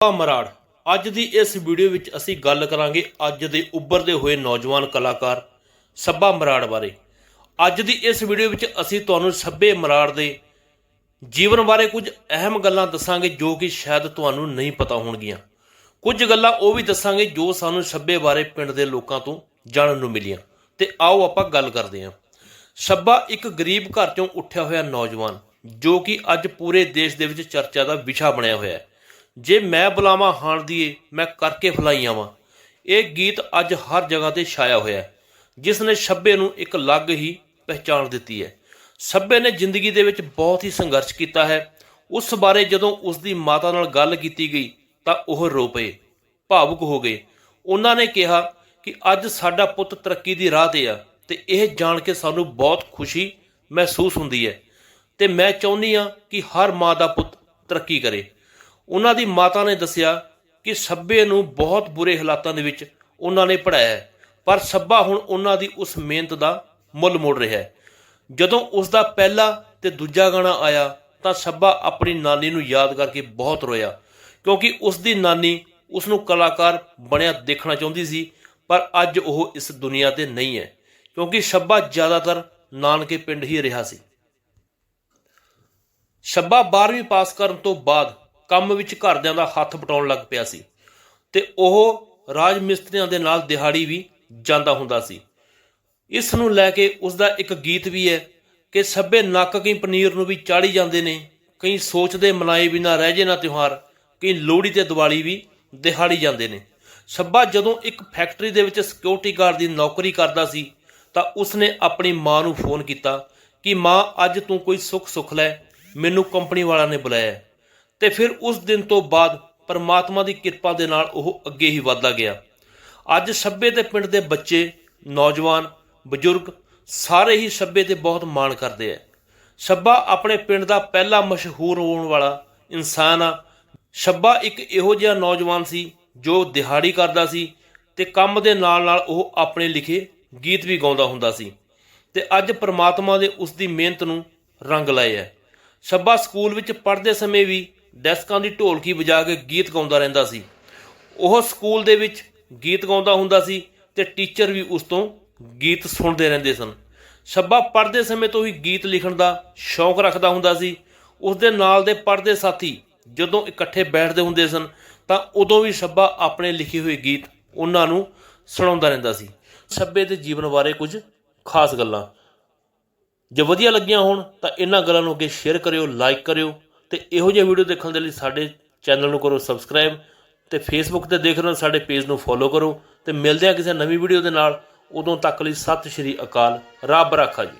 ਆ ਮਰਾੜ, ਅੱਜ ਦੀ ਇਸ ਵੀਡੀਓ ਵਿੱਚ ਅਸੀਂ ਗੱਲ ਕਰਾਂਗੇ ਅੱਜ ਦੇ ਉੱਭਰਦੇ ਹੋਏ ਨੌਜਵਾਨ ਕਲਾਕਾਰ ਸੱਬਾ ਮਰਾੜ ਬਾਰੇ। ਅੱਜ ਦੀ ਇਸ ਵੀਡੀਓ ਵਿੱਚ ਅਸੀਂ ਤੁਹਾਨੂੰ ਸੱਬੇ ਮਰਾੜ ਦੇ ਜੀਵਨ ਬਾਰੇ ਕੁਝ ਅਹਿਮ ਗੱਲਾਂ ਦੱਸਾਂਗੇ ਜੋ ਕਿ ਸ਼ਾਇਦ ਤੁਹਾਨੂੰ ਨਹੀਂ ਪਤਾ ਹੋਣਗੀਆਂ। ਕੁਝ ਗੱਲਾਂ ਉਹ ਵੀ ਦੱਸਾਂਗੇ ਜੋ ਸਾਨੂੰ ਸੱਬੇ ਬਾਰੇ ਪਿੰਡ ਦੇ ਲੋਕਾਂ ਤੋਂ ਜਾਣਨ ਨੂੰ ਮਿਲੀਆਂ। ਤੇ ਆਓ ਆਪਾਂ ਗੱਲ ਕਰਦੇ ਹਾਂ। ਸੱਬਾ ਇੱਕ ਗਰੀਬ ਘਰ ਚੋਂ ਉੱਠਿਆ ਹੋਇਆ ਨੌਜਵਾਨ, ਜੋ ਕਿ ਅੱਜ ਪੂਰੇ ਦੇਸ਼ ਦੇ ਵਿੱਚ ਚਰਚਾ ਦਾ ਵਿਸ਼ਾ ਬਣਿਆ ਹੋਇਆ ਹੈ। ਜੇ ਮੈਂ ਬੁਲਾਵਾਂ ਹਾਣ ਦੀਏ, ਮੈਂ ਕਰਕੇ ਫਲਾਈਆਂ ਆਵਾਂ। ਇਹ ਗੀਤ ਅੱਜ ਹਰ ਜਗ੍ਹਾ ਤੇ ਛਾਇਆ ਹੋਇਆ ਹੈ, ਜਿਸ ਨੇ ਸੱਬੇ ਨੂੰ ਇੱਕ ਅਲੱਗ ਹੀ ਪਹਿਚਾਣ ਦਿੱਤੀ ਹੈ। ਸੱਬੇ ਨੇ ਜ਼ਿੰਦਗੀ ਦੇ ਵਿੱਚ ਬਹੁਤ ਹੀ ਸੰਘਰਸ਼ ਕੀਤਾ ਹੈ। ਉਸ ਬਾਰੇ ਜਦੋਂ ਉਸ ਦੀ ਮਾਤਾ ਨਾਲ ਗੱਲ ਕੀਤੀ ਗਈ, ਤਾਂ ਉਹ ਰੋ ਪਏ, ਭਾਵੁਕ ਹੋ ਗਏ। ਉਹਨਾਂ ਨੇ ਕਿਹਾ ਕਿ ਅੱਜ ਸਾਡਾ ਪੁੱਤ ਤਰੱਕੀ ਦੀ ਰਾਹ ਤੇ ਆ ਤੇ ਇਹ ਜਾਣ ਕੇ ਸਾਨੂੰ ਬਹੁਤ ਖੁਸ਼ੀ ਮਹਿਸੂਸ ਹੁੰਦੀ ਹੈ ਤੇ ਮੈਂ ਚਾਹੁੰਦੀ ਆ ਕਿ ਹਰ ਮਾਂ ਦਾ ਪੁੱਤ ਤਰੱਕੀ ਕਰੇ। ਉਹਨਾਂ ਦੀ ਮਾਤਾ ਨੇ ਦੱਸਿਆ ਕਿ ਸੱਬੇ ਨੂੰ ਬਹੁਤ ਬੁਰੇ ਹਾਲਾਤਾਂ ਦੇ ਵਿੱਚ ਉਹਨਾਂ ਨੇ ਪੜਾਇਆ ਹੈ, ਪਰ ਸੱਬਾ ਹੁਣ ਉਹਨਾਂ ਦੀ ਉਸ ਮਿਹਨਤ ਦਾ ਮੁੱਲ ਮੋੜ ਰਿਹਾ ਹੈ। ਜਦੋਂ ਉਸ ਦਾ ਪਹਿਲਾ ਤੇ ਦੂਜਾ ਗਾਣਾ ਆਇਆ, ਤਾਂ ਸੱਬਾ ਆਪਣੀ ਨਾਨੀ ਨੂੰ ਯਾਦ ਕਰਕੇ ਬਹੁਤ ਰੋਇਆ, ਕਿਉਂਕਿ ਉਸ ਦੀ ਨਾਨੀ ਉਸ ਨੂੰ ਕਲਾਕਾਰ ਬਣਿਆ ਦੇਖਣਾ ਚਾਹੁੰਦੀ ਸੀ, ਪਰ ਅੱਜ ਉਹ ਇਸ ਦੁਨੀਆ ਤੇ ਨਹੀਂ ਹੈ, ਕਿਉਂਕਿ ਸੱਬਾ ਜ਼ਿਆਦਾਤਰ ਨਾਨਕੇ ਪਿੰਡ ਹੀ ਰਿਹਾ ਸੀ। ਸ਼ੱਬਾ 12ਵੀਂ ਪਾਸ ਕਰਨ ਤੋਂ ਬਾਅਦ ਕੰਮ ਵਿੱਚ ਘਰਦਿਆਂ ਦਾ ਹੱਥ ਬਟਾਉਣ ਲੱਗ ਪਿਆ ਸੀ ਤੇ ਉਹ ਰਾਜ ਮਿਸਤਰੀਆਂ ਦੇ ਨਾਲ ਦਿਹਾੜੀ ਵੀ ਜਾਂਦਾ ਹੁੰਦਾ ਸੀ। ਇਸ ਨੂੰ ਲੈ ਕੇ ਉਸ ਦਾ ਇੱਕ ਗੀਤ ਵੀ ਹੈ ਕਿ ਸੱਬੇ ਨੱਕ ਕਈ ਪਨੀਰ ਨੂੰ ਵੀ ਚਾੜੀ ਜਾਂਦੇ ਨੇ, ਕਈ ਸੋਚਦੇ ਮਨਾਏ ਬਿਨਾ ਰਹਿ ਜੇ ਨਾ ਤਿਉਹਾਰ, ਕਈ ਲੋਹੜੀ ਤੇ ਦੀਵਾਲੀ ਵੀ ਦਿਹਾੜੀ ਜਾਂਦੇ ਨੇ। ਸੱਬਾ ਜਦੋਂ ਇੱਕ ਫੈਕਟਰੀ ਦੇ ਵਿੱਚ ਸਿਕਿਉਰਿਟੀ ਗਾਰਡ ਦੀ ਨੌਕਰੀ ਕਰਦਾ ਸੀ, ਤਾਂ ਉਸਨੇ ਆਪਣੀ ਮਾਂ ਨੂੰ ਫੋਨ ਕੀਤਾ ਕਿ, ਮਾਂ, ਅੱਜ ਤੂੰ ਕੋਈ ਸੁੱਖ ਸੁੱਖ ਲੈ, ਮੈਨੂੰ ਕੰਪਨੀ ਵਾਲਿਆਂ ਨੇ ਬੁਲਾਇਆ ਤੇ ਫਿਰ ਉਸ ਦਿਨ ਤੋਂ ਬਾਅਦ ਪਰਮਾਤਮਾ ਦੀ ਕਿਰਪਾ ਦੇ ਨਾਲ ਉਹ ਅੱਗੇ ਹੀ ਵਧਦਾ ਗਿਆ। ਅੱਜ ਸੱਬੇ ਤੇ ਪਿੰਡ ਦੇ ਬੱਚੇ, ਨੌਜਵਾਨ, ਬਜ਼ੁਰਗ ਸਾਰੇ ਹੀ ਸੱਬੇ ਤੇ ਬਹੁਤ ਮਾਣ ਕਰਦੇ ਆ। ਸੱਬਾ ਆਪਣੇ ਪਿੰਡ ਦਾ ਪਹਿਲਾ ਮਸ਼ਹੂਰ ਹੋਣ ਵਾਲਾ ਇਨਸਾਨ ਆ। ਸੱਬਾ ਇੱਕ ਇਹੋ ਜਿਹਾ ਨੌਜਵਾਨ ਸੀ ਜੋ ਦਿਹਾੜੀ ਕਰਦਾ ਸੀ ਤੇ ਕੰਮ ਦੇ ਨਾਲ ਨਾਲ ਉਹ ਆਪਣੇ ਲਿਖੇ ਗੀਤ ਵੀ ਗਾਉਂਦਾ ਹੁੰਦਾ ਸੀ ਤੇ ਅੱਜ ਪ੍ਰਮਾਤਮਾ ਦੇ ਉਸ ਦੀ ਮਿਹਨਤ ਨੂੰ ਰੰਗ ਲਾਏ ਹੈ ਸੱਬਾ ਸਕੂਲ ਵਿੱਚ ਪੜ੍ਹਦੇ ਸਮੇਂ ਵੀ ਡੈਸਕਾਂ ਦੀ ਢੋਲਕੀ ਵਜਾ ਕੇ ਗੀਤ ਗਾਉਂਦਾ ਰਹਿੰਦਾ ਸੀ। ਉਹ ਸਕੂਲ ਦੇ ਵਿੱਚ ਗੀਤ ਗਾਉਂਦਾ ਹੁੰਦਾ ਸੀ ਤੇ ਟੀਚਰ ਵੀ ਉਸ ਤੋਂ ਗੀਤ ਸੁਣਦੇ ਰਹਿੰਦੇ ਸਨ। ਸੱਬਾ ਪੜ੍ਹਦੇ ਸਮੇਂ ਤੋਂ ਹੀ ਗੀਤ ਲਿਖਣ ਦਾ ਸ਼ੌਂਕ ਰੱਖਦਾ ਹੁੰਦਾ ਸੀ। ਉਸ ਦੇ ਨਾਲ ਦੇ ਪੜ੍ਹਦੇ ਸਾਥੀ ਜਦੋਂ ਇਕੱਠੇ ਬੈਠਦੇ ਹੁੰਦੇ ਸਨ ਤਾਂ ਉਦੋਂ ਵੀ ਸੱਬਾ ਆਪਣੇ ਲਿਖੇ ਹੋਏ ਗੀਤ ਉਹਨਾਂ ਨੂੰ ਸੁਣਾਉਂਦਾ ਰਹਿੰਦਾ ਸੀ। ਸੱਬੇ ਦੇ ਜੀਵਨ ਬਾਰੇ ਕੁਝ ਖਾਸ ਗੱਲਾਂ। ਜੇ ਵਧੀਆ ਲੱਗੀਆਂ ਹੋਣ ਤਾਂ ਇਹਨਾਂ ਗੱਲਾਂ ਨੂੰ ਅੱਗੇ ਸ਼ੇਅਰ ਕਰਿਓ ਲਾਈਕ ਕਰਿਓ ਤੇ ਇਹੋ ਜਿਹੇ ਵੀਡੀਓ ਦੇਖਣ ਦੇ ਲਈ ਸਾਡੇ ਚੈਨਲ ਨੂੰ ਕਰੋ ਸਬਸਕ੍ਰਾਈਬ ਤੇ ਫੇਸਬੁੱਕ ਤੇ ਦੇਖ ਰਹੇ ਹੋ ਸਾਡੇ ਪੇਜ ਨੂੰ ਫੋਲੋ ਕਰੋ ਤੇ ਮਿਲਦੇ ਆ ਕਿਸੇ ਨਵੀਂ ਵੀਡੀਓ ਦੇ ਨਾਲ। ਉਦੋਂ ਤੱਕ ਲਈ ਸਤਿ ਸ਼੍ਰੀ ਅਕਾਲ, ਰੱਬ ਰਾਖਾ ਜੀ।